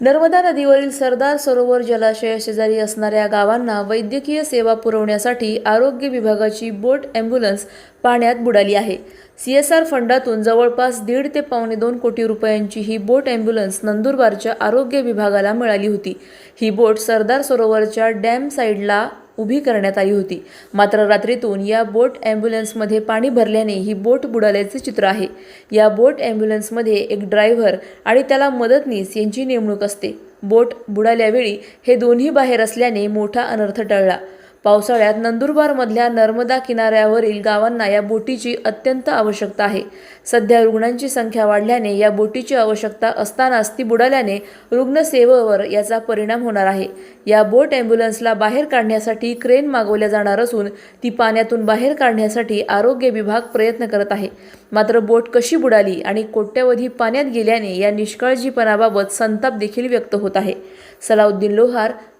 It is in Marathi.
नर्मदा नदीवरील सरदार सरोवर जलाशय शेजारी असणाऱ्या गावांना वैद्यकीय सेवा पुरवण्यासाठी आरोग्य विभागाची बोट ॲम्ब्युलन्स पाण्यात बुडाली आहे. सी एस आर फंडातून जवळपास दीड ते पावणे दोन कोटी रुपयांची ही बोट ॲम्ब्युलन्स नंदुरबारच्या आरोग्य विभागाला मिळाली होती. ही बोट सरदार सरोवरच्या डॅम साईडला उभी करण्यात आली होती. मात्र रात्रीतून या बोट ॲम्ब्युलन्समध्ये पाणी भरल्याने ही बोट बुडाल्याचे चित्र आहे. या बोट ॲम्ब्युलन्समध्ये एक ड्रायव्हर आणि त्याला मदतनीस यांची नेमणूक असते. बोट बुडाल्यावेळी हे दोन्ही बाहेर असल्याने मोठा अनर्थ टळला. पावसाळ्यात नंदुरबारमधल्या नर्मदा किनाऱ्यावरील गावांना या बोटीची अत्यंत आवश्यकता आहे. सध्या रुग्णांची संख्या वाढल्याने या बोटीची आवश्यकता असतानाच ती बुडाल्याने रुग्णसेवेवर याचा परिणाम होणार आहे. या बोट ॲम्ब्युलन्सला बाहेर काढण्यासाठी क्रेन मागवल्या जाणार असून ती पाण्यातून बाहेर काढण्यासाठी आरोग्य विभाग प्रयत्न करत आहे. मात्र बोट कशी बुडाली आणि कोट्यवधी पाण्यात गेल्याने या निष्काळजीपणाबाबत संताप देखील व्यक्त होत आहे. सलाउद्दीन लोहार